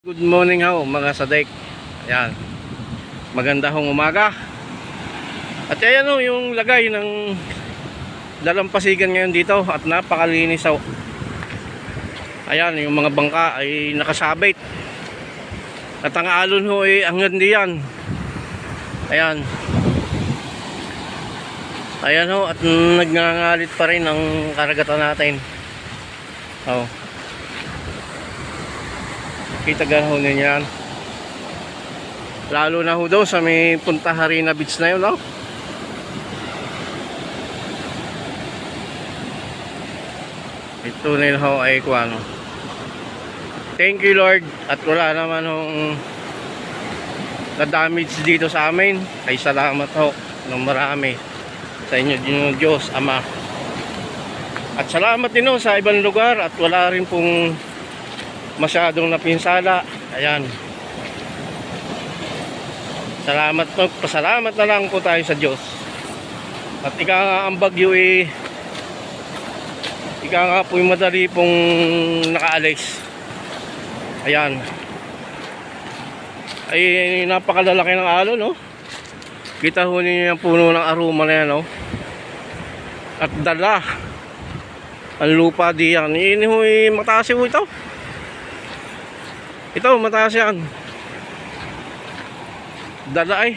Good morning ho mga sadek. Ayan. Maganda hong umaga. At ayan ho yung lagay ng dalampasigan ngayon dito at napakalinis ho. Ayan yung mga bangka ay nakasabit. At ang alon ho ay ang gandi yan. Ayan. Ayan ho at nagngangalit pa rin ang karagatan natin. Oh. Kita ho ninyo yan. Lalo na ho daw sa may Punta Harina Beach na yun, no? Ito na ho ay kung ano. Thank you Lord at wala naman hong na-damage dito sa amin. Ay salamat ho ng marami sa inyo din Diyos Ama. At salamat din ho sa ibang lugar at wala rin pong masyadong napinsala. Ayan. Salamat po. Pasalamat na lang po tayo sa Diyos. At ika nga ang bagyo eh, ika nga po yung madali pong nakaalis. Ayan. Ay napakalalaki ng alon, no? Kita ho ninyo yung puno ng aroma na yan, no? At dala. Ang lupa diyan. Ini ho eh, mataas ho ito. Ito, mataas yan. Dala ay.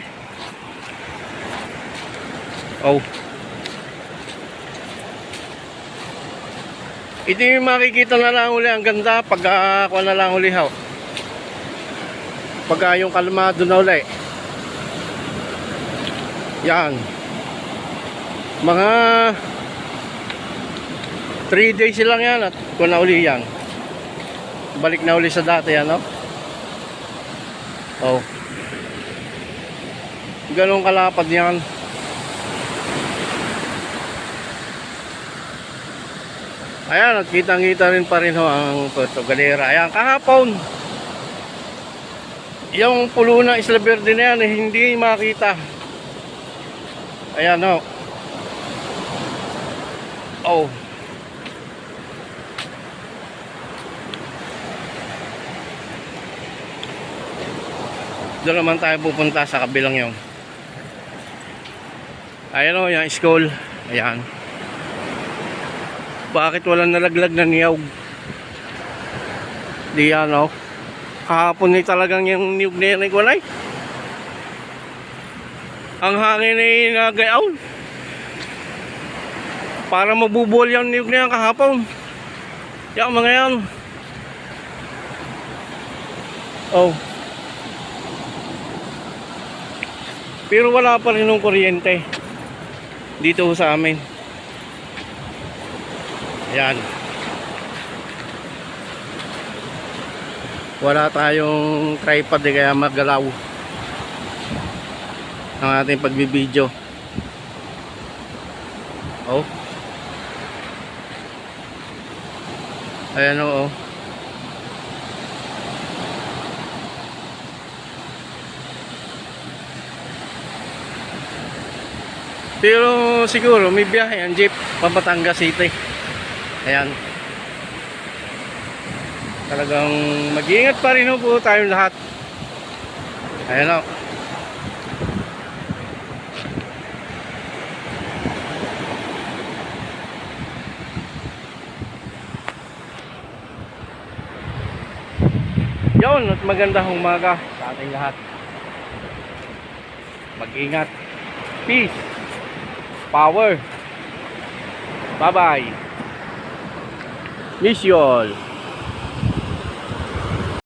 Oh. Ito yung makikita na lang uli. Ang ganda pag uh, kuha na lang uli haw. Pagka yung kalmado na uli. Yan. Mga 3 days lang yan at kuha na uli yan balik na uli sa dati ano? Oh. Ganun kalapad yan. Ayan at kitang kita rin pa rin ho ang Puerto Galera. Ayan kahapon yung pulo ng Isla Verde na yan eh, hindi makita. Ayan ho oh doon naman tayo pupunta sa kabilang yung ayan o yung school. Ayan. Bakit walang nalaglag na niyog? Di yan o. Kahapon ni talagang yung niyog na yan ay walay. Ang hangin ay nagayaw. Para mabubuol yung niyog na yan kahapon. Yan mga yan. Oh Pero wala pa rin ng kuryente dito sa amin. Ayan. Wala tayong tripod eh, kaya magalaw ang ating pagbibideo. Oh. Ayan o. Oh. Pero siguro may biyahe ang jeep Pampatanga City. Ayan. Talagang mag-iingat pa rin po tayong lahat. Ayan o. Yun, at magandang umaga sa ating lahat. Mag-ingat. Peace power. Bye bye. Miss you all.